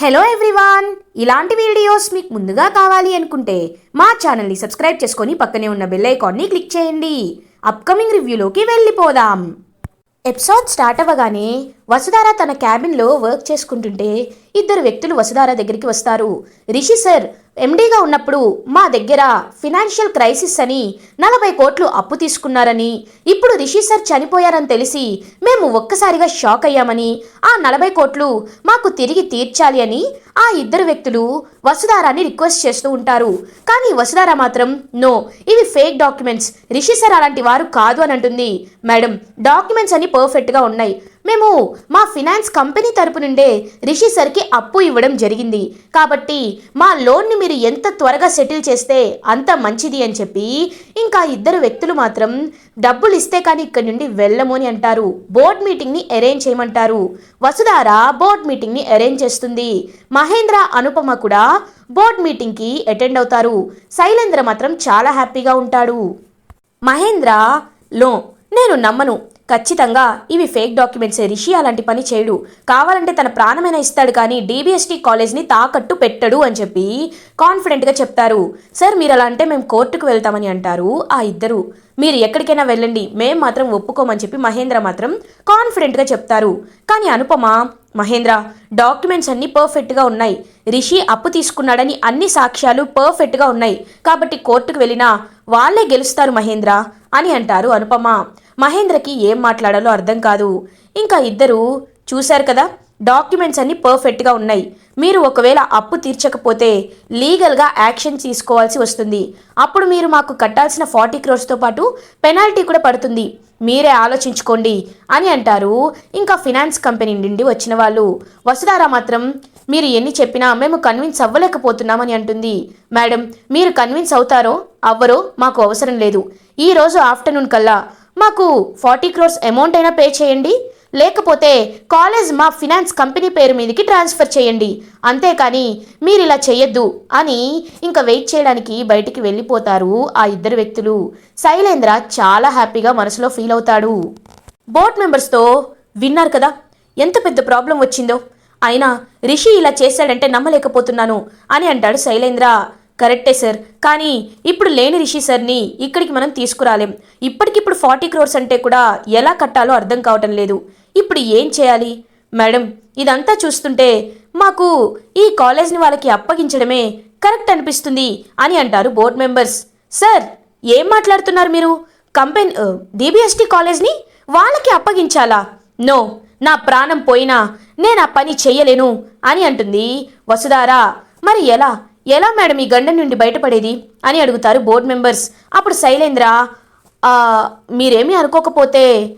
Hello everyone ఇలాంటి videos మీకు ముందుగా కావాలి అనుకుంటే మా ఛానల్ని సబ్స్క్రైబ్ చేసుకొని పక్కనే ఉన్న బెల్ ఐకాన్ని క్లిక్ చేయండి. అప్కమింగ్ రివ్యూలోకి వెళ్ళిపోదాం. ఎపిసోడ్ స్టార్ట్ అవ్వగానే వసుధార తన క్యాబిన్లో వర్క్ చేసుకుంటుంటే ఇద్దరు వ్యక్తులు వసుధార దగ్గరికి వస్తారు. రిషి సార్ ఎండీగా ఉన్నప్పుడు మా దగ్గర ఫినాన్షియల్ క్రైసిస్ అని నలభై కోట్లు అప్పు తీసుకున్నారని ఇప్పుడు రిషి సార్ చనిపోయారని తెలిసి మేము ఒక్కసారిగా షాక్ అయ్యామని ఆ నలభై కోట్లు మాకు తిరిగి తీర్చాలి అని ఆ ఇద్దరు వ్యక్తులు వసుధారాన్ని రిక్వెస్ట్ చేస్తూ ఉంటారు. కానీ వసుధార మాత్రం నో ఇవి ఫేక్ డాక్యుమెంట్స్. రిషి సార్ అలాంటి వారు కాదు అని అంటుంది. మేడం డాక్యుమెంట్స్ అన్ని పర్ఫెక్ట్గా ఉన్నాయి. మేము మా ఫినాన్స్ కంపెనీ తరపు నుండే రిషి సర్కి అప్పు ఇవ్వడం జరిగింది. కాబట్టి మా లోన్ని మీరు ఎంత త్వరగా సెటిల్ చేస్తే అంత మంచిది అని చెప్పి ఇంకా ఇద్దరు వ్యక్తులు మాత్రం డబ్బులు ఇస్తే కానీ ఇక్కడి నుండి వెళ్ళము అని అంటారు. బోర్డ్ మీటింగ్ని అరేంజ్ చేయమంటారు. వసుధార బోర్డ్ మీటింగ్ని అరేంజ్ చేస్తుంది. మహేంద్ర అనుపమ కూడా బోర్డ్ మీటింగ్కి అటెండ్ అవుతారు. శైలేంద్ర మాత్రం చాలా హ్యాపీగా ఉంటాడు. మహేంద్ర లో నేను నమ్మను. ఖచ్చితంగా ఇవి ఫేక్ డాక్యుమెంట్సే. రిషి అలాంటి పని చేయడు. కావాలంటే తన ప్రాణమైన ఇస్తాడు కానీ డీబీఎస్టీ కాలేజ్ని తాకట్టు పెట్టడు అని చెప్పి కాన్ఫిడెంట్గా చెప్తారు. సార్ మీరు అలా అంటే మేము కోర్టుకు వెళ్తామని అంటారు ఆ ఇద్దరు. మీరు ఎక్కడికైనా వెళ్ళండి. మేం మాత్రం ఒప్పుకోమని చెప్పి మహేంద్ర మాత్రం కాన్ఫిడెంట్గా చెప్తారు. కానీ అనుపమ మహేంద్ర డాక్యుమెంట్స్ అన్నీ పర్ఫెక్ట్గా ఉన్నాయి. రిషి అప్పు తీసుకున్నాడని అన్ని సాక్ష్యాలు పర్ఫెక్ట్గా ఉన్నాయి. కాబట్టి కోర్టుకు వెళ్ళినా వాళ్ళే గెలుస్తారు మహేంద్ర అని అంటారు అనుపమ. మహేంద్రకి ఏం మాట్లాడాలో అర్థం కాదు. ఇంకా ఇద్దరు చూశారు కదా డాక్యుమెంట్స్ అన్నీ పర్ఫెక్ట్గా ఉన్నాయి. మీరు ఒకవేళ అప్పు తీర్చకపోతే లీగల్గా యాక్షన్ తీసుకోవాల్సి వస్తుంది. అప్పుడు మీరు మాకు కట్టాల్సిన ఫార్టీ క్రోర్స్తో పాటు పెనాల్టీ కూడా పడుతుంది. మీరే ఆలోచించుకోండి అని అంటారు. ఇంకా ఫినాన్స్ కంపెనీ నుండి వచ్చిన వాళ్ళు. వసుధారా మాత్రం మీరు ఎన్ని చెప్పినా మేము కన్విన్స్ అవ్వలేకపోతున్నామని అంటుంది. మేడం మీరు కన్విన్స్ అవుతారో అవ్వరో మాకు అవసరం లేదు. ఈరోజు ఆఫ్టర్నూన్ కల్లా మాకు ఫార్టీ క్రోర్స్ అమౌంట్ అయినా పే చేయండి. లేకపోతే కాలేజ్ మా ఫినాన్స్ కంపెనీ పేరు మీదకి ట్రాన్స్ఫర్ చేయండి. అంతేకాని మీరు ఇలా చేయొద్దు అని ఇంకా వెయిట్ చేయడానికి బయటికి వెళ్ళిపోతారు ఆ ఇద్దరు వ్యక్తులు. శైలేంద్ర చాలా హ్యాపీగా మనసులో ఫీల్ అవుతాడు. బోర్డ్ మెంబర్స్తో విన్నారు కదా ఎంత పెద్ద ప్రాబ్లం వచ్చిందో. అయినా రిషి ఇలా చేశాడంటే నమ్మలేకపోతున్నాను అని అంటాడు శైలేంద్ర. కరెక్టే సార్. కానీ ఇప్పుడు లేని రిషి సార్ని ఇక్కడికి మనం తీసుకురాలేం. ఇప్పటికిప్పుడు ఫార్టీ క్రోర్స్ అంటే కూడా ఎలా కట్టాలో అర్థం కావటం లేదు. ఇప్పుడు ఏం చేయాలి? మేడం ఇదంతా చూస్తుంటే మాకు ఈ కాలేజ్ని వాళ్ళకి అప్పగించడమే కరెక్ట్ అనిపిస్తుంది అని అంటారు బోర్డ్ మెంబర్స్. సార్ ఏం మాట్లాడుతున్నారు మీరు? కంపెనీ డిబిఎస్టీ కాలేజ్ని వాళ్ళకి అప్పగించాలా? నో నా ప్రాణం పోయినా నేను ఆ పని చెయ్యలేను అని అంటుంది వసుధారా. మరి ఎలా? ఎలా మేడం ఈ గండం నుండి బయటపడేది అని అడుగుతారు బోర్డ్ మెంబర్స్. అప్పుడు శైలేంద్ర మీరేమీ అనుకోకపోతే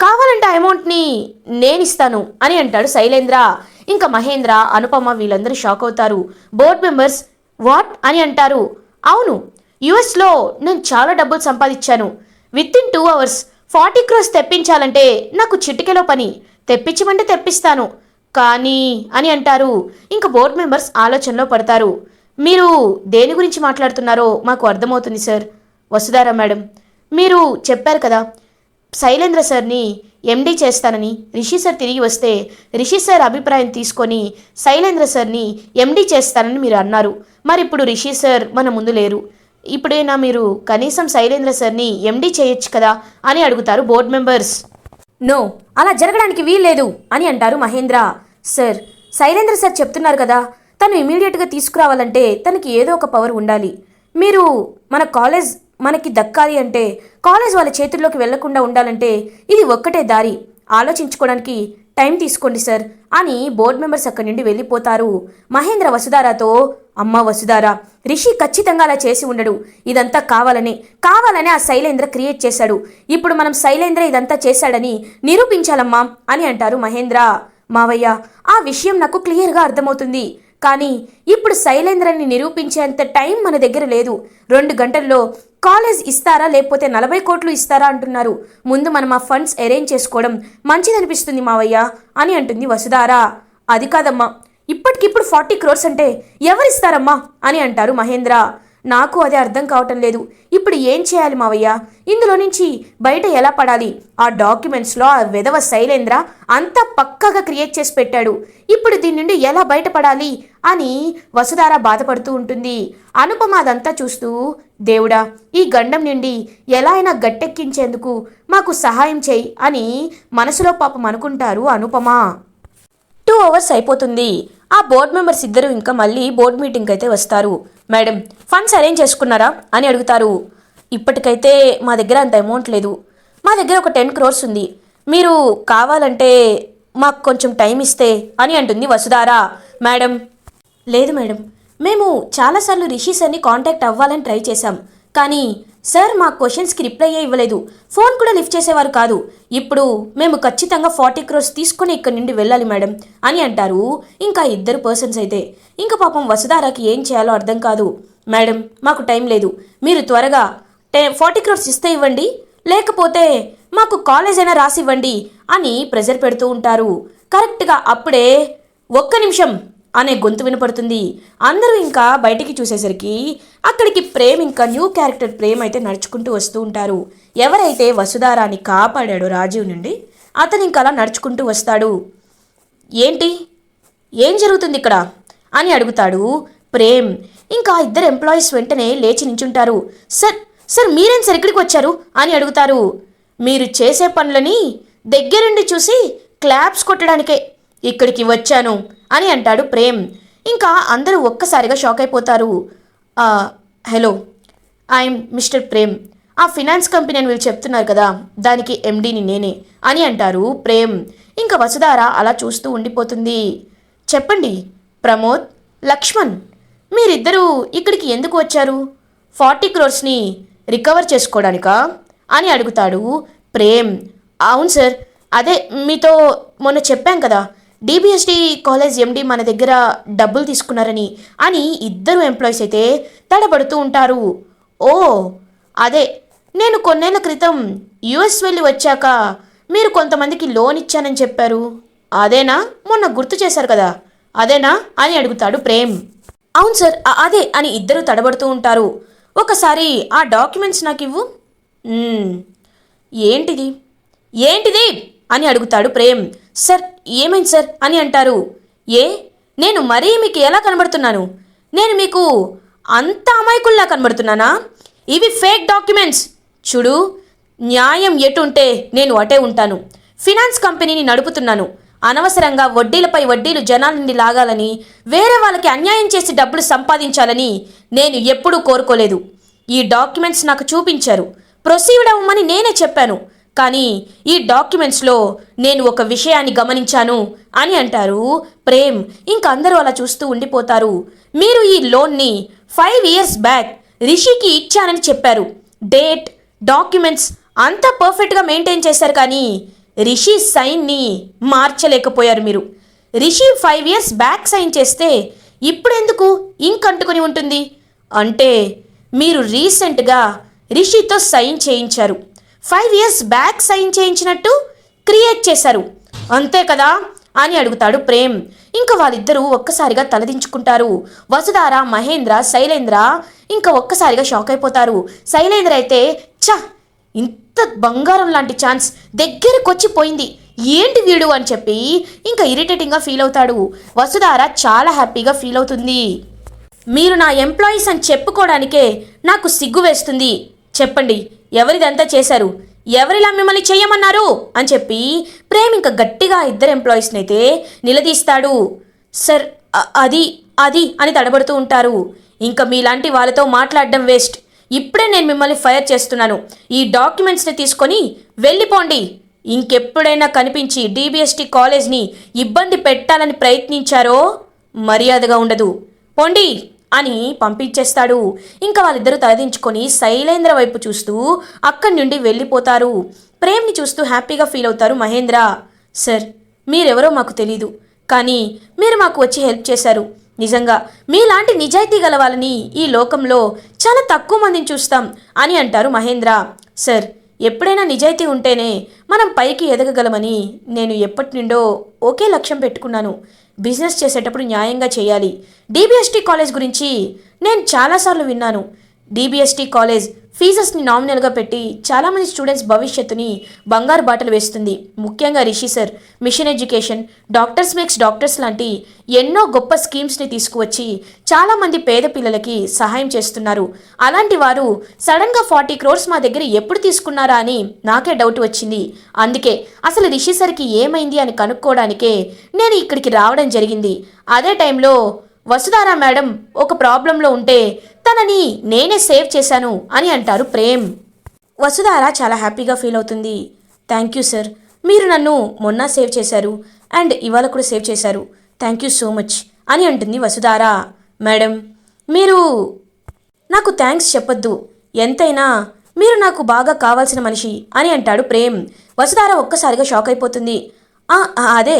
కావాలంటే ఆ అమౌంట్ని నేను ఇస్తాను అని అంటాడు శైలేంద్ర. ఇంకా మహేంద్ర అనుపమ వీళ్ళందరూ షాక్ అవుతారు. Board members what? అని అంటారు. అవును యుఎస్లో నేను చాలా డబ్బులు సంపాదించాను. Within two hours forty crores తెప్పించాలంటే నాకు చిటికెలో పని. తెప్పించమంటే తెప్పిస్తాను. కానీ అని అంటారు. ఇంకా బోర్డ్ మెంబర్స్ ఆలోచనలో పడతారు. మీరు దేని గురించి మాట్లాడుతున్నారో మాకు అర్థమవుతుంది సార్. వసుధారా మేడం మీరు చెప్పారు కదా శైలేంద్ర సార్ని ఎండీ చేస్తానని రిషి సార్ తిరిగి వస్తే రిషి సార్ అభిప్రాయం తీసుకొని శైలేంద్ర సార్ని ఎండీ చేస్తానని మీరు అన్నారు. మరి ఇప్పుడు రిషి సార్ మన ముందు లేరు. ఇప్పుడైనా మీరు కనీసం శైలేంద్ర సార్ని ఎండీ చేయొచ్చు కదా అని అడుగుతారు బోర్డ్ మెంబర్స్. నో అలా జరగడానికి వీల్లేదు అని అంటారు మహేంద్ర. సార్ శైలేంద్ర సార్ చెప్తున్నారు కదా తను ఇమీడియట్గా తీసుకురావాలంటే తనకి ఏదో ఒక పవర్ ఉండాలి. మీరు మన కాలేజ్ మనకి దక్కాలి అంటే కాలేజ్ వాళ్ళ చేతుల్లోకి వెళ్ళకుండా ఉండాలంటే ఇది ఒక్కటే దారి. ఆలోచించుకోవడానికి టైం తీసుకోండి సార్ అని బోర్డ్ మెంబర్స్ అక్కడి నుండి వెళ్ళిపోతారు. మహేంద్ర వసుధారాతో అమ్మ వసుధారా రిషి ఖచ్చితంగా అలా చేసి ఉండడు. ఇదంతా కావాలని కావాలని ఆ శైలేంద్ర క్రియేట్ చేశాడు. ఇప్పుడు మనం శైలేంద్ర ఇదంతా చేశాడని నిరూపించాలమ్మా అని అంటారు మహేంద్ర. మావయ్య ఆ విషయం నాకు క్లియర్గా అర్థమవుతుంది. కానీ ఇప్పుడు శైలేంద్రని నిరూపించేంత టైం మన దగ్గర లేదు. రెండు గంటల్లో కాలేజ్ ఇస్తారా లేకపోతే నలభై కోట్లు ఇస్తారా అంటున్నారు. ముందు మనం ఆ ఫండ్స్ అరేంజ్ చేసుకోవడం మంచిదనిపిస్తుంది మావయ్య అని అంటుంది వసుధారా. అది కాదమ్మా ఇప్పటికిప్పుడు ఫార్టీ క్రోర్స్ అంటే ఎవరిస్తారమ్మా అని అంటారు మహేంద్ర. నాకు అది అర్థం కావటం లేదు. ఇప్పుడు ఏం చేయాలి మావయ్య? ఇందులో నుంచి బయట ఎలా పడాలి? ఆ డాక్యుమెంట్స్లో ఆ విధవ శైలేంద్ర అంతా పక్కగా క్రియేట్ చేసి పెట్టాడు. ఇప్పుడు దీని నుండి ఎలా బయటపడాలి అని వసుధార బాధపడుతూ ఉంటుంది. అనుపమ అదంతా చూస్తూ దేవుడా ఈ గండం నుండి ఎలా అయినా గట్టెక్కించేందుకు మాకు సహాయం చేయి అని మనసులో పాపం అనుకుంటారు అనుపమ. టూ అవర్స్ అయిపోతుంది. ఆ బోర్డ్ మెంబర్స్ ఇద్దరు ఇంకా మళ్ళీ బోర్డ్ మీటింగ్కి అయితే వస్తారు. మేడం ఫండ్స్ అరేంజ్ చేసుకున్నారా? అని అడుగుతారు. ఇప్పటికైతే మా దగ్గర అంత అమౌంట్ లేదు. మా దగ్గర ఒక టెన్ క్రోర్స్ ఉంది. మీరు కావాలంటే మాకు కొంచెం టైం ఇస్తే అని అంటుంది వసుధారా. మేడం లేదు మేడం. మేము చాలాసార్లు రిషి సార్ని కాంటాక్ట్ అవ్వాలని ట్రై చేశాం. కానీ సార్ మా క్వశ్చన్స్కి రిప్లై ఇవ్వలేదు. ఫోన్ కూడా లిఫ్ట్ చేసేవారు కాదు. ఇప్పుడు మేము ఖచ్చితంగా ఫార్టీ క్రోర్స్ తీసుకుని ఇక్కడి నుండి వెళ్ళాలి మేడం అని అంటారు. ఇంకా ఇద్దరు పర్సన్స్ అయితే. ఇంకా పాపం వసుధారాకి ఏం చేయాలో అర్థం కాదు. మేడం మాకు టైం లేదు. మీరు త్వరగా టే ఫార్టీ క్రోర్స్ ఇస్తే ఇవ్వండి. లేకపోతే మాకు కాలేజ్ అయినా రాసి ఇవ్వండి అని ప్రెజర్ పెడుతూ ఉంటారు. కరెక్ట్గా అప్పుడే ఒక్క నిమిషం అనే గొంతు వినపడుతుంది. అందరూ ఇంకా బయటికి చూసేసరికి అక్కడికి ప్రేమ్ ఇంకా న్యూ క్యారెక్టర్ ప్రేమ్ అయితే నడుచుకుంటూ వస్తూ ఉంటారు. ఎవరైతే వసుధారాన్ని కాపాడాడో రాజీవ్ నుండి అతను ఇంకా అలా నడుచుకుంటూ వస్తాడు. ఏంటి? ఏం జరుగుతుంది ఇక్కడ? అని అడుగుతాడు ప్రేమ్. ఇంకా ఇద్దరు ఎంప్లాయీస్ వెంటనే లేచి నించుంటారు. సార్ సార్ మీరేం సార్ ఇక్కడికి వచ్చారు? అని అడుగుతారు. మీరు చేసే పనులని దగ్గరుండి చూసి క్లాప్స్ కొట్టడానికే ఇక్కడికి వచ్చాను అని అంటాడు ప్రేమ్. ఇంకా అందరూ ఒక్కసారిగా షాక్ అయిపోతారు. Hello I'm Mister Prem. ఆ ఫినాన్స్ కంపెనీ అని వీళ్ళు చెప్తున్నారు కదా దానికి ఎండీని నేనే అని అంటారు ప్రేమ్. ఇంకా వసుధార అలా చూస్తూ ఉండిపోతుంది. చెప్పండి ప్రమోద్ లక్ష్మణ్ మీరిద్దరూ ఇక్కడికి ఎందుకు వచ్చారు? ఫార్టీ క్రోర్స్ని రికవర్ చేసుకోవడానికా? అని అడుగుతాడు ప్రేమ్. అవును సార్ అదే మీతో మొన్న చెప్పాం కదా డిబిఎస్డి కాలేజ్ ఎండి మన దగ్గర డబ్బులు తీసుకున్నారని అని ఇద్దరు ఎంప్లాయీస్ అయితే తడబడుతూ ఉంటారు. ఓ అదే. నేను కొన్నేళ్ళ క్రితం యుఎస్ వెళ్ళి వచ్చాక మీరు కొంతమందికి లోన్ ఇచ్చానని చెప్పారు. అదేనా? మొన్న గుర్తు చేశారు కదా. అదేనా? అని అడుగుతాడు ప్రేమ్. అవును సార్ అదే అని ఇద్దరు తడబడుతూ ఉంటారు. ఒకసారి ఆ డాక్యుమెంట్స్ నాకు ఇవ్వు. ఏంటిది? ఏంటిది? అని అడుగుతాడు ప్రేమ్. సార్ ఏమైంది సార్? అని అంటారు. ఏ? నేను మరీ మీకు ఎలా కనబడుతున్నాను? నేను మీకు అంత అమాయకుల్లా కనబడుతున్నానా? ఇవి ఫేక్ డాక్యుమెంట్స్. చూడు న్యాయం ఎటుంటే నేను అటే ఉంటాను. ఫినాన్స్ కంపెనీని నడుపుతున్నాను. అనవసరంగా వడ్డీలపై వడ్డీలు జనాల నుండి లాగాలని వేరే వాళ్ళకి అన్యాయం చేసి డబ్బులు సంపాదించాలని నేను ఎప్పుడూ కోరుకోలేదు. ఈ డాక్యుమెంట్స్ నాకు చూపించారు. ప్రొసీడ్ అవ్వమని నేనే చెప్పాను. కానీ ఈ డాక్యుమెంట్స్లో నేను ఒక విషయాన్ని గమనించాను అని అంటారు. ప్రేమ్ ఇంకా అందరూ అలా చూస్తూ ఉండిపోతారు. మీరు ఈ లోన్ని ఫైవ్ ఇయర్స్ బ్యాక్ రిషికి ఇచ్చానని చెప్పారు. డేట్ డాక్యుమెంట్స్ అంతా పర్ఫెక్ట్గా మెయింటైన్ చేశారు కానీ రిషి సైన్ని మార్చలేకపోయారు మీరు. Rishi five years back sign చేస్తే ఇప్పుడెందుకు ఇంక్ అంటుకొని ఉంటుంది? అంటే మీరు రీసెంట్గా రిషితో సైన్ చేయించారు. ఫైవ్ ఇయర్స్ బ్యాక్ సైన్ చేయించినట్టు క్రియేట్ చేశారు. అంతే కదా? అని అడుగుతాడు ప్రేమ్. ఇంకా వాళ్ళిద్దరూ ఒక్కసారిగా తలదించుకుంటారు. వసుధార మహేంద్ర శైలేంద్ర ఇంకా ఒక్కసారిగా షాక్ అయిపోతారు. శైలేంద్ర అయితే చ ఇంత బంగారం లాంటి ఛాన్స్ దగ్గరకు వచ్చి పోయింది ఏంటి వీడు అని చెప్పి ఇంకా ఇరిటేటింగ్గా ఫీల్ అవుతాడు. వసుధార చాలా హ్యాపీగా ఫీల్ అవుతుంది. మీరు నా ఎంప్లాయీస్ అని చెప్పుకోవడానికే నాకు సిగ్గు వేస్తుంది. చెప్పండి ఎవరిదంతా చేశారు? ఎవరిలా మిమ్మల్ని చేయమన్నారు? అని చెప్పి ప్రేమ్ ఇంకా గట్టిగా ఇద్దరు ఎంప్లాయీస్ని అయితే నిలదీస్తాడు. సార్ అది అది అని తడబడుతూ ఉంటారు. ఇంకా మీలాంటి వాళ్ళతో మాట్లాడడం వేస్ట్. ఇప్పుడే నేను మిమ్మల్ని ఫైర్ చేస్తున్నాను. ఈ డాక్యుమెంట్స్ని తీసుకొని వెళ్ళిపోండి. ఇంకెప్పుడైనా కనిపించి డీబీఎస్టీ కాలేజ్ని ఇబ్బంది పెట్టాలని ప్రయత్నించారో మర్యాదగా ఉండదు. పోండి. అని పంపించేస్తాడు. ఇంకా వాళ్ళిద్దరూ తలదించుకొని శైలేంద్ర వైపు చూస్తూ అక్కడి నుండి వెళ్ళిపోతారు. ప్రేమ్ని చూస్తూ హ్యాపీగా ఫీల్ అవుతారు మహేంద్ర. సార్ మీరెవరో మాకు తెలీదు. కానీ మీరు మాకు వచ్చి హెల్ప్ చేశారు. నిజంగా మీలాంటి నిజాయితీ గల వాళ్ళని ఈ లోకంలో చాలా తక్కువ మందిని చూస్తాం అని అంటారు మహేంద్ర. సార్ ఎప్పుడైనా నిజాయితీ ఉంటేనే మనం పైకి ఎదగగలమని నేను ఎప్పటి నుండో ఒకే లక్ష్యం పెట్టుకున్నాను. బిజినెస్ చేసేటప్పుడు న్యాయంగా చేయాలి. డిబిఎస్టీ కాలేజ్ గురించి నేను చాలాసార్లు విన్నాను. డీబీఎస్టీ కాలేజ్ ఫీజెస్ని నామినల్గా పెట్టి చాలామంది స్టూడెంట్స్ భవిష్యత్తుని బంగారు బాటలు వేస్తుంది. ముఖ్యంగా Rishi sir mission education doctors makes doctors లాంటి ఎన్నో గొప్ప స్కీమ్స్ని తీసుకువచ్చి చాలామంది పేద పిల్లలకి సహాయం చేస్తున్నారు. అలాంటి వారు సడన్గా ఫార్టీ క్రోర్స్ మా దగ్గర ఎప్పుడు తీసుకున్నారా అని నాకే డౌట్ వచ్చింది. అందుకే అసలు రిషి సార్కి ఏమైంది అని కనుక్కోవడానికే నేను ఇక్కడికి రావడం జరిగింది. అదే టైంలో వసుధారా మేడం ఒక ప్రాబ్లంలో ఉంటే తనని నేనే సేవ్ చేశాను అని అంటారు ప్రేమ్. వసుధార చాలా హ్యాపీగా ఫీల్ అవుతుంది. థ్యాంక్ యూ సార్ మీరు నన్ను మొన్న సేవ్ చేశారు అండ్ ఇవాళ కూడా సేవ్ చేశారు. థ్యాంక్ యూ సో మచ్ అని అంటుంది వసుధార. మేడం మీరు నాకు థ్యాంక్స్ చెప్పొద్దు. ఎంతైనా మీరు నాకు బాగా కావాల్సిన మనిషి అని అంటాడు ప్రేమ్. వసుధార ఒక్కసారిగా షాక్ అయిపోతుంది. అదే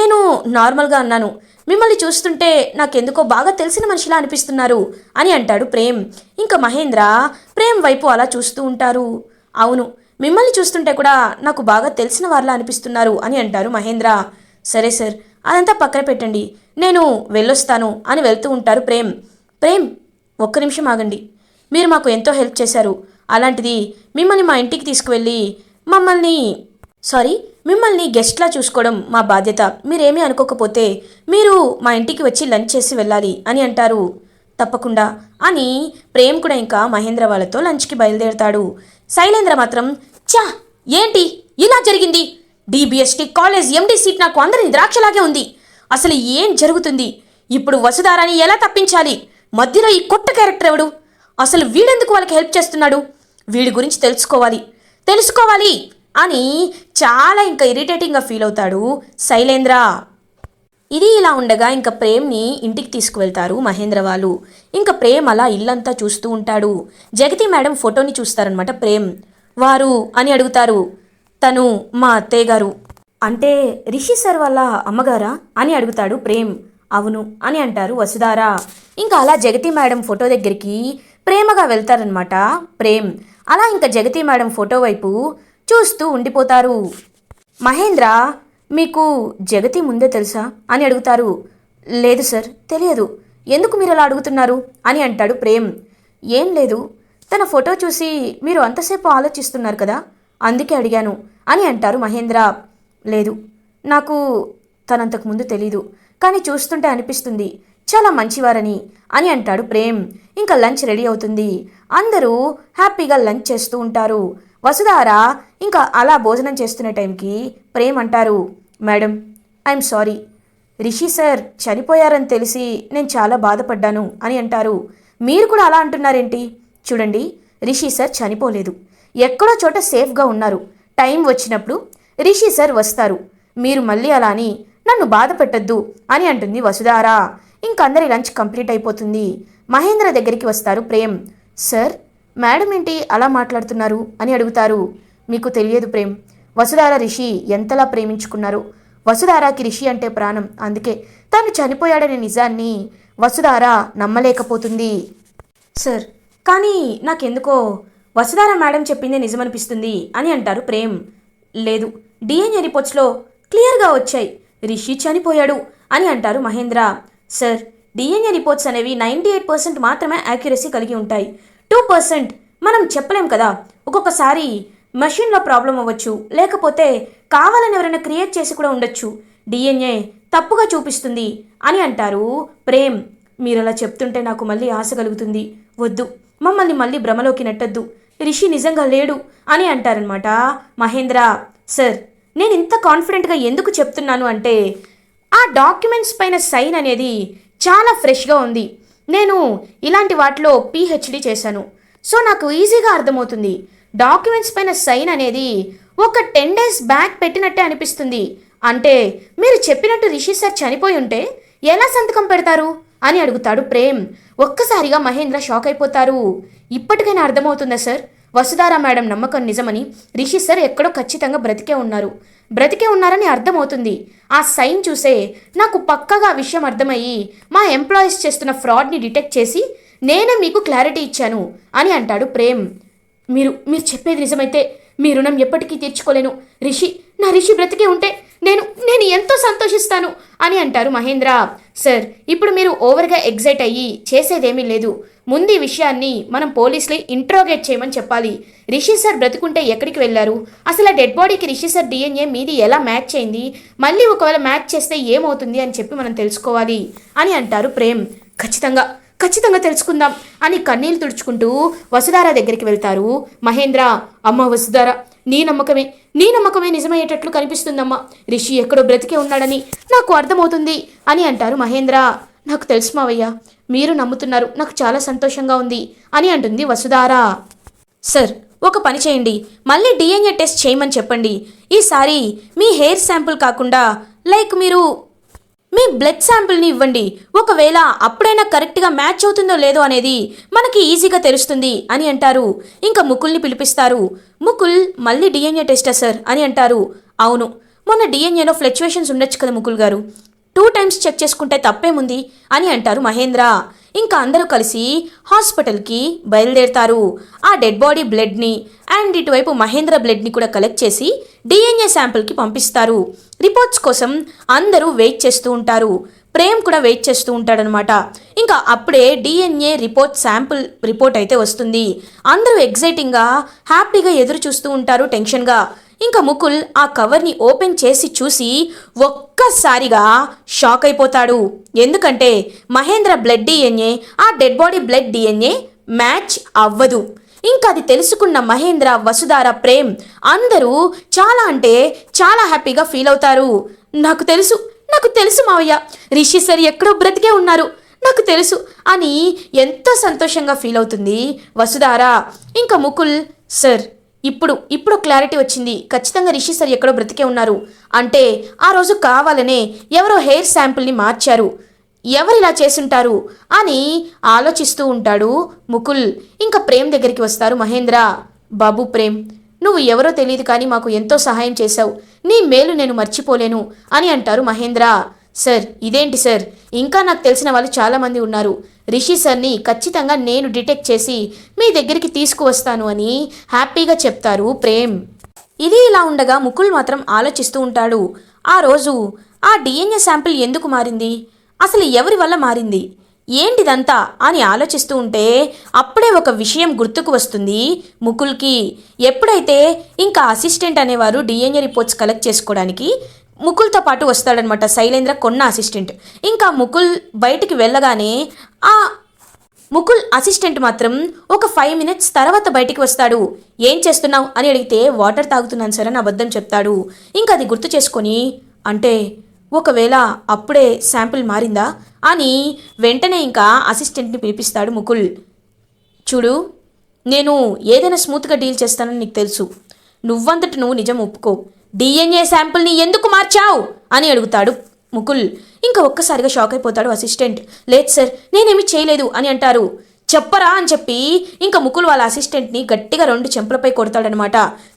నేను నార్మల్గా అన్నాను. మిమ్మల్ని చూస్తుంటే నాకెందుకో బాగా తెలిసిన మనిషిలా అనిపిస్తున్నారు అని అంటాడు ప్రేమ్. ఇంకా మహేంద్ర ప్రేమ్ వైపు అలా చూస్తూ ఉంటారు. అవును మిమ్మల్ని చూస్తుంటే కూడా నాకు బాగా తెలిసిన వారిలా అనిపిస్తున్నారు అని అంటారు మహేంద్ర. సరే సార్ అదంతా పక్కన పెట్టండి. నేను వెళ్ళొస్తాను అని వెళ్తూ ఉంటారు ప్రేమ్. ప్రేమ్ ఒక్క నిమిషం ఆగండి. మీరు మాకు ఎంతో హెల్ప్ చేశారు. అలాంటిది మిమ్మల్ని మా ఇంటికి తీసుకువెళ్ళి మమ్మల్ని సారీ మిమ్మల్ని గెస్ట్లా చూసుకోవడం మా బాధ్యత. మీరేమీ అనుకోకపోతే మీరు మా ఇంటికి వచ్చి లంచ్ చేసి వెళ్ళాలి అని అంటారు. తప్పకుండా. అని ప్రేమ్ కూడా ఇంకా మహేంద్ర వాళ్ళతో లంచ్కి బయలుదేరతాడు. శైలేంద్ర మాత్రం చా ఏంటి? ఇలా జరిగింది? డిబిఎస్టీ కాలేజ్ ఎండి సీట్ నాకు అందరిని ద్రాక్షలాగే ఉంది. అసలు ఏం జరుగుతుంది? ఇప్పుడు వసుధారాని ఎలా తప్పించాలి? మధ్యలో ఈ కొత్త క్యారెక్టర్ ఎవడు? అసలు వీడెందుకు వాళ్ళకి హెల్ప్ చేస్తున్నాడు? వీడి గురించి తెలుసుకోవాలి. తెలుసుకోవాలి. అని చాలా ఇంకా ఇరిటేటింగ్గా ఫీల్ అవుతాడు శైలేంద్ర. ఇది ఇలా ఉండగా ఇంకా ప్రేమ్ని ఇంటికి తీసుకువెళ్తారు మహేంద్ర వాళ్ళు. ఇంకా ప్రేమ్ అలా ఇల్లంతా చూస్తూ ఉంటాడు. జగతి మేడం ఫోటోని చూస్తారనమాట ప్రేమ్. వారు అని అడుగుతారు తను మా అత్తయ్య గారు. అంటే రిషి సార్ వాళ్ళ అమ్మగారా? అని అడుగుతాడు ప్రేమ్. అవును అని అంటారు వసుధారా. ఇంకా అలా జగతి మేడం ఫోటో దగ్గరికి ప్రేమగా వెళ్తారనమాట ప్రేమ్. అలా ఇంకా జగతి మేడం ఫోటో వైపు చూస్తూ ఉండిపోతారు. మహేంద్ర మీకు జగతి ముందే తెలుసా? అని అడుగుతారు. లేదు సార్ తెలియదు. ఎందుకు మీరు అలా అడుగుతున్నారు? అని అంటాడు ప్రేమ్. ఏం లేదు. తన ఫోటో చూసి మీరు అంతసేపు ఆలోచిస్తున్నారు కదా అందుకే అడిగాను అని అంటారు మహేంద్ర. లేదు. నాకు తనంతకు ముందు తెలీదు. కానీ చూస్తుంటే అనిపిస్తుంది. చాలా మంచివారని అని అంటాడు ప్రేమ్. ఇంకా లంచ్ రెడీ అవుతుంది. అందరూ హ్యాపీగా లంచ్ చేస్తూ ఉంటారు. వసుధార ఇంకా అలా భోజనం చేస్తున్న టైంకి ప్రేమ్ అంటారు madam I'm sorry. Rishi sir చనిపోయారని తెలిసి నేను చాలా బాధపడ్డాను అని అంటారు. మీరు కూడా అలా అంటున్నారేంటి? చూడండి రిషి సార్ చనిపోలేదు. ఎక్కడో చోట సేఫ్గా ఉన్నారు. టైం వచ్చినప్పుడు రిషి సార్ వస్తారు. మీరు మళ్ళీ అలా అని నన్ను బాధ పెట్టద్దు అని అంటుంది వసుధారా. ఇంకందరి లంచ్ కంప్లీట్ అయిపోతుంది. మహేంద్ర దగ్గరికి వస్తారు ప్రేమ్. సార్ మేడం ఏంటి అలా మాట్లాడుతున్నారు అని అడుగుతారు. మీకు తెలియదు ప్రేమ్. వసుధార రిషి ఎంతలా ప్రేమించుకున్నారు? వసుధారాకి రిషి అంటే ప్రాణం. అందుకే తను చనిపోయాడనే నిజాన్ని వసుధార నమ్మలేకపోతుంది. సార్ కానీ నాకెందుకో వసుధార మేడం చెప్పిందే నిజమనిపిస్తుంది అని అంటారు ప్రేమ్. లేదు డిఎన్ఏ రిపోర్ట్స్లో క్లియర్గా వచ్చాయి. రిషి చనిపోయాడు అని అంటారు మహేంద్ర. సార్ డిఎన్ఏ రిపోర్ట్స్ అనేవి నైంటీ ఎయిట్ పర్సెంట్ మాత్రమే యాక్యురసీ కలిగి ఉంటాయి. టూ పర్సెంట్ మనం చెప్పలేం కదా. ఒక్కొక్కసారి మెషిన్లో ప్రాబ్లం అవ్వచ్చు. లేకపోతే కావాలని ఎవరైనా క్రియేట్ చేసి కూడా ఉండొచ్చు. డిఎన్ఏ తప్పుగా చూపిస్తుంది అని అంటారు ప్రేమ్. మీరు అలా చెప్తుంటే నాకు మళ్ళీ ఆశ కలుగుతుంది. వద్దు. మమ్మల్ని మళ్ళీ భ్రమలోకి నెట్టద్దు. రిషి నిజంగా లేడు అని అంటారనమాట మహేంద్ర. సార్ నేను ఇంత కాన్ఫిడెంట్గా ఎందుకు చెప్తున్నాను అంటే ఆ డాక్యుమెంట్స్ పైన సైన్ అనేది చాలా ఫ్రెష్గా ఉంది. నేను ఇలాంటి వాటిలో పిహెచ్డి చేశాను. సో నాకు ఈజీగా అర్థమవుతుంది. డాక్యుమెంట్స్ పైన సైన్ అనేది ఒక టెన్ డేస్ బ్యాక్ పెట్టినట్టే అనిపిస్తుంది. అంటే మీరు చెప్పినట్టు రిషి సార్ చనిపోయి ఉంటే ఎలా సంతకం పెడతారు? అని అడుగుతాడు ప్రేమ్. ఒక్కసారిగా మహేంద్ర షాక్ అయిపోతారు. ఇప్పటికైనా అర్థమవుతుందా సార్? వసుధారా మేడం నమ్మకం నిజమని రిషి సార్ ఎక్కడో ఖచ్చితంగా బ్రతికే ఉన్నారు. బ్రతికే ఉన్నారని అర్థమవుతుంది. ఆ సైన్ చూసే నాకు పక్కగా విషయం అర్థమయ్యి మా ఎంప్లాయీస్ చేస్తున్న ఫ్రాడ్ని డిటెక్ట్ చేసి నేనే మీకు క్లారిటీ ఇచ్చాను అని అంటాడు ప్రేమ్. మీరు మీరు చెప్పేది నిజమైతే మీ రుణం ఎప్పటికీ తీర్చుకోలేను. రిషి నా రిషి బ్రతికే ఉంటే నేను నేను ఎంతో సంతోషిస్తాను అని అంటారు మహేంద్ర. సార్ ఇప్పుడు మీరు ఓవర్గా ఎగ్జైట్ అయ్యి చేసేదేమీ లేదు. ముందు ఈ విషయాన్ని మనం పోలీసులు ఇంట్రోగేట్ చేయమని చెప్పాలి. రిషి సార్ బ్రతుకుంటే ఎక్కడికి వెళ్ళారు? అసలు ఆ డెడ్ బాడీకి రిషి సార్ డిఎన్ఏ మీది ఎలా మ్యాచ్ అయింది? మళ్ళీ ఒకవేళ మ్యాచ్ చేస్తే ఏమవుతుంది అని చెప్పి మనం తెలుసుకోవాలి అని అంటారు ప్రేమ్. ఖచ్చితంగా. ఖచ్చితంగా తెలుసుకుందాం అని కన్నీళ్ళు తుడుచుకుంటూ వసుధార దగ్గరికి వెళ్తారు. మహేంద్ర అమ్మ వసుధార నీ నమ్మకమే నీ నమ్మకమే నిజమయ్యేటట్లు కనిపిస్తుందమ్మా. రిషి ఎక్కడో బ్రతికే ఉన్నాడని నాకు అర్థమవుతుంది అని అంటారు మహేంద్ర. నాకు తెలుసు మావయ్య మీరు నమ్ముతున్నారు నాకు చాలా సంతోషంగా ఉంది అని అంటుంది వసుధార. సార్ ఒక పని చేయండి మళ్ళీ డిఎన్ఏ టెస్ట్ చేయమని చెప్పండి. ఈసారి మీ హెయిర్ శాంపుల్ కాకుండా లైక్ మీరు మీ బ్లడ్ శాంపిల్ని ఇవ్వండి. ఒకవేళ అప్పుడైనా కరెక్ట్గా మ్యాచ్ అవుతుందో లేదో అనేది మనకి ఈజీగా తెలుస్తుంది అని అంటారు. ఇంకా ముకుల్ని పిలిపిస్తారు. ముకుల్ మళ్ళీ డిఎన్ఏ టెస్టా సార్? అని అంటారు. అవును. మొన్న డిఎన్ఏలో ఫ్లక్చువేషన్స్ ఉండొచ్చు కదా ముకుల్ గారు. టూ టైమ్స్ చెక్ చేసుకుంటే తప్పేముంది? అని అంటారు మహేంద్ర. ఇంకా అందరూ కలిసి హాస్పిటల్కి బయలుదేరుతారు. ఆ డెడ్ బాడీ బ్లడ్ని అండ్ ఇటువైపు మహేంద్ర బ్లడ్ని కూడా కలెక్ట్ చేసి డిఎన్ఏ శాంపిల్కి పంపిస్తారు. రిపోర్ట్స్ కోసం అందరూ వెయిట్ చేస్తూ ఉంటారు. ప్రేమ్ కూడా వెయిట్ చేస్తూ ఉంటాడనమాట. ఇంకా అప్పుడే డిఎన్ఏ రిపోర్ట్ శాంపుల్ రిపోర్ట్ అయితే వస్తుంది. అందరూ ఎగ్జైటింగ్గా హ్యాపీగా ఎదురు చూస్తూ ఉంటారు టెన్షన్గా. ఇంకా ముకుల్ ఆ కవర్ని ఓపెన్ చేసి చూసి ఒక్కసారిగా షాక్ అయిపోతాడు. ఎందుకంటే మహేంద్ర బ్లడ్ డిఎన్ఏ ఆ dead body blood DNA match అవ్వదు. ఇంకా అది తెలుసుకున్న మహేంద్ర వసుధార ప్రేమ్ అందరూ చాలా అంటే చాలా హ్యాపీగా ఫీల్ అవుతారు. నాకు తెలుసు నాకు తెలుసు మావయ్య రిషి సార్ ఎక్కడో బ్రతికే ఉన్నారు. నాకు తెలుసు అని ఎంతో సంతోషంగా ఫీల్ అవుతుంది వసుధార. ఇంకా ముకుల్ సార్ ఇప్పుడు ఇప్పుడు క్లారిటీ వచ్చింది. ఖచ్చితంగా రిషి సార్ ఎక్కడో బ్రతికే ఉన్నారు. అంటే ఆ రోజు కావాలనే ఎవరో హెయిర్ శాంపుల్ని మార్చారు. ఎవరు ఇలా చేసుంటారు? అని ఆలోచిస్తూ ఉంటాడు ముకుల్. ఇంకా ప్రేమ్ దగ్గరికి వస్తారు. మహేంద్ర బాబు ప్రేమ్ నువ్వు ఎవరో తెలియదు కానీ మాకు ఎంతో సహాయం చేశావు. నీ మేలు నేను మర్చిపోలేను అని అంటారు మహేంద్ర. సార్ ఇదేంటి సార్? ఇంకా నాకు తెలిసిన వాళ్ళు చాలామంది ఉన్నారు. రిషి సార్ని ఖచ్చితంగా నేను డిటెక్ట్ చేసి మీ దగ్గరికి తీసుకువస్తాను అని హ్యాపీగా చెప్తారు ప్రేమ్. ఇది ఇలా ఉండగా ముకుల్ మాత్రం ఆలోచిస్తూ ఉంటాడు. ఆ రోజు ఆ డిఎన్ఏ శాంపిల్ ఎందుకు మారింది? అసలు ఎవరి వల్ల మారింది? ఏంటిదంతా అని ఆలోచిస్తూ ఉంటే అప్పుడే ఒక విషయం గుర్తుకు వస్తుంది ముకుల్కి. ఎప్పుడైతే ఇంకా అసిస్టెంట్ అనేవారు డిఎన్ఏ రిపోర్ట్స్ కలెక్ట్ చేసుకోవడానికి ముకుల్తో పాటు వస్తాడనమాట. శైలేంద్ర కొన్న అసిస్టెంట్ ఇంకా ముకుల్ బయటికి వెళ్ళగానే ఆ ముకుల్ అసిస్టెంట్ మాత్రం ఒక ఫైవ్ మినిట్స్ తర్వాత బయటికి వస్తాడు. ఏం చేస్తున్నావు? అని అడిగితే వాటర్ తాగుతున్నాను సరే అని అబద్ధం చెప్తాడు. ఇంకా అది గుర్తు చేసుకొని అంటే ఒకవేళ అప్పుడే శాంపిల్ మారిందా? అని వెంటనే ఇంకా అసిస్టెంట్ని పిలిపిస్తాడు ముకుల్. చూడు నేను ఏదైనా స్మూత్గా డీల్ చేస్తానని నీకు తెలుసు. నువ్వంతటి నువ్వు నిజం ఒప్పుకో. డిఎన్ఏ శాంపుల్ని ఎందుకు మార్చావు? అని అడుగుతాడు ముకుల్. ఇంకా ఒక్కసారిగా షాక్ అయిపోతాడు అసిస్టెంట్. లేదు సార్ నేనేమి చేయలేదు అని అంటారు. చెప్పరా అని చెప్పి ఇంకా ముకుల్ వాళ్ళ అసిస్టెంట్ని గట్టిగా రెండు చెంపలపై కొడతాడనమాట.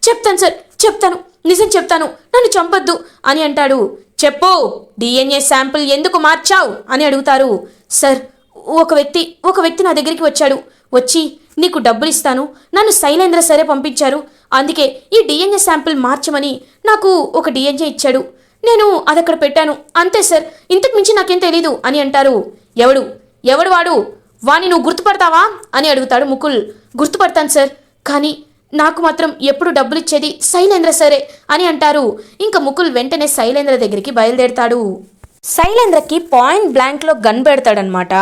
చెప్తాను సార్ చెప్తాను నిజం చెప్తాను నన్ను చంపొద్దు అని అంటాడు. చెప్పు డిఎన్ఏ శాంపుల్ ఎందుకు మార్చావు? అని అడుగుతారు. సార్ ఒక వ్యక్తి ఒక వ్యక్తి నా దగ్గరికి వచ్చాడు. వచ్చి నీకు డబ్బులు ఇస్తాను నన్ను శైలేంద్ర సరే పంపించారు అందుకే ఈ డిఎన్ఏ శాంపిల్ మార్చమని నాకు ఒక డిఎన్ఏ ఇచ్చాడు. నేను అదక్కడ పెట్టాను. అంతే సార్ ఇంతకు మించి నాకేం తెలీదు అని అంటారు. ఎవడు? ఎవడు వాడు? వాణ్ణి నువ్వు గుర్తుపడతావా? అని అడుగుతాడు ముకుల్. గుర్తుపడతాను సార్ కానీ నాకు మాత్రం ఎప్పుడు డబ్బులు ఇచ్చేది శైలేంద్ర సరే అని అంటారు. ఇంకా ముకుల్ వెంటనే శైలేంద్ర దగ్గరికి బయలుదేరతాడు. శైలేంద్రకి పాయింట్ బ్లాంక్లో గన్ పెడతాడనమాట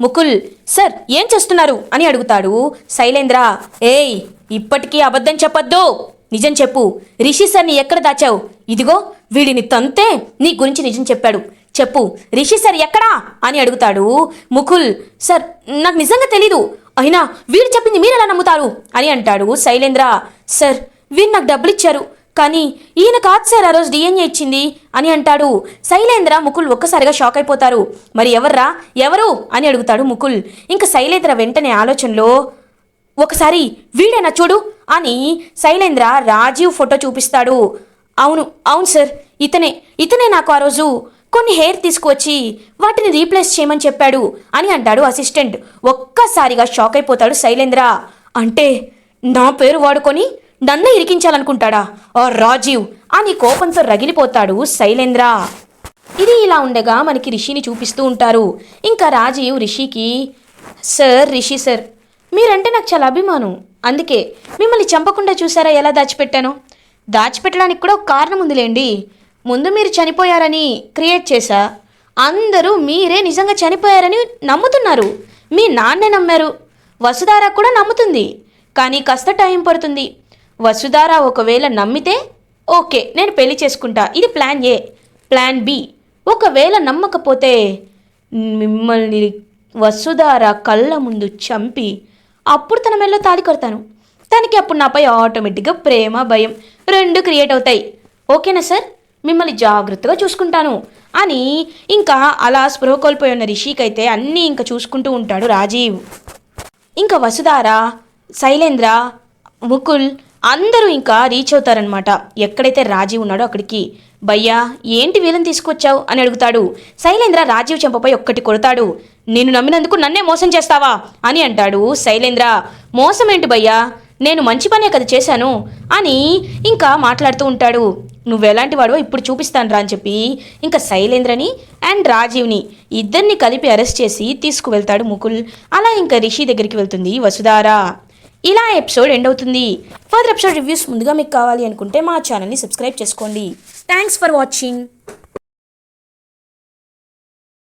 ముకుల్ సార్ ఏం చేస్తున్నారు? అని అడుగుతాడు శైలేంద్ర. ఏయ్ ఇప్పటికీ అబద్ధం చెప్పొద్దు. నిజం చెప్పు. రిషి సార్ని ఎక్కడ దాచావు? ఇదిగో వీడిని తంతే నీ గురించి నిజం చెప్పాడు. చెప్పు రిషి సార్ ఎక్కడా? అని అడుగుతాడు. ముకుల్ సార్ నాకు నిజంగా తెలీదు. అయినా వీడు చెప్పింది మీరు ఎలా నమ్ముతారు? అని అంటాడు శైలేంద్ర. సార్ వీరు నాకు డబ్బులు ఇచ్చారు కానీ ఈయన కాదు సార్ ఆ రోజు డిఎన్ఏ ఇచ్చింది అని అంటాడు. శైలేంద్ర ముకుల్ ఒక్కసారిగా షాక్ అయిపోతారు. మరి ఎవర్రా? ఎవరు? అని అడుగుతాడు ముకుల్. ఇంకా శైలేంద్ర వెంటనే ఆలోచనలో ఒకసారి వీడేనా చూడు అని శైలేంద్ర రాజీవ్ ఫోటో చూపిస్తాడు. అవును అవును సార్ ఇతనే ఇతనే నాకు ఆ రోజు కొన్ని హెయిర్ తీసుకువచ్చి వాటిని రీప్లేస్ చేయమని చెప్పాడు అని అంటాడు అసిస్టెంట్. ఒక్కసారిగా షాక్ అయిపోతాడు శైలేంద్ర. అంటే నా పేరు వాడుకొని నన్నే ఇరికించాలనుకుంటాడా? ఓ రాజీవ్ అని కోపంతో రగిలిపోతాడు శైలేంద్ర. ఇది ఇలా ఉండగా మనకి రిషిని చూపిస్తూ ఉంటారు. ఇంకా రాజీవ్ రిషికి సార్ రిషి సార్ మీరంటే నాకు చాలా అభిమానం. అందుకే మిమ్మల్ని చంపకుండా చూసారా ఎలా దాచిపెట్టాను? దాచిపెట్టడానికి కూడా ఒక కారణం ఉందిలేండి. ముందు మీరు చనిపోయారని క్రియేట్ చేశా. అందరూ మీరే నిజంగా చనిపోయారని నమ్ముతున్నారు. మీ నాన్నే నమ్మారు. వసుధార కూడా నమ్ముతుంది. కానీ కాస్త టైం పడుతుంది. వసుధార ఒకవేళ నమ్మితే ఓకే నేను పెళ్ళి చేసుకుంటా. ఇది ప్లాన్ ఏ. Plan B. ఒకవేళ నమ్మకపోతే మిమ్మల్ని వసుధార కళ్ళ ముందు చంపి అప్పుడు తన మెల్లో తాలి కొడతాను. తనకి అప్పుడు నాపై ఆటోమేటిక్గా ప్రేమ భయం రెండు క్రియేట్ అవుతాయి. ఓకేనా సార్? మిమ్మల్ని జాగ్రత్తగా చూసుకుంటాను. అని ఇంకా అలా స్పృహ కోల్పోయి ఉన్న రిషికైతే అన్నీ ఇంకా చూసుకుంటూ ఉంటాడు రాజీవ్. ఇంకా వసుధార శైలేంద్ర ముకుల్ అందరూ ఇంకా రీచ్ అవుతారనమాట ఎక్కడైతే రాజీవ్ ఉన్నాడో అక్కడికి. భయ్యా ఏంటి వీళ్ళని తీసుకొచ్చావు? అని అడుగుతాడు. శైలేంద్ర రాజీవ్ చెంపపై ఒక్కటి కొడతాడు. నిన్ను నమ్మినందుకు నన్నే మోసం చేస్తావా? అని అంటాడు శైలేంద్ర. మోసం ఏంటి భయ్యా? నేను మంచి పనే కదా చేశాను? అని ఇంకా మాట్లాడుతూ ఉంటాడు. నువ్వెలాంటి వాడో ఇప్పుడు చూపిస్తాను రా అని చెప్పి ఇంకా శైలేంద్రని అండ్ రాజీవ్ని ఇద్దరిని కలిపి అరెస్ట్ చేసి తీసుకువెళ్తాడు ముకుల్. అలా ఇంకా రిషి దగ్గరికి వెళ్తుంది వసుధారా. ఇలా ఎపిసోడ్ ఎండ్ అవుతుంది. ఫర్దర్ ఎపిసోడ్ రివ్యూస్ ముందుగా మీకు కావాలి అనుకుంటే మా ఛానల్ని సబ్స్క్రైబ్ చేసుకోండి. Thanks for watching.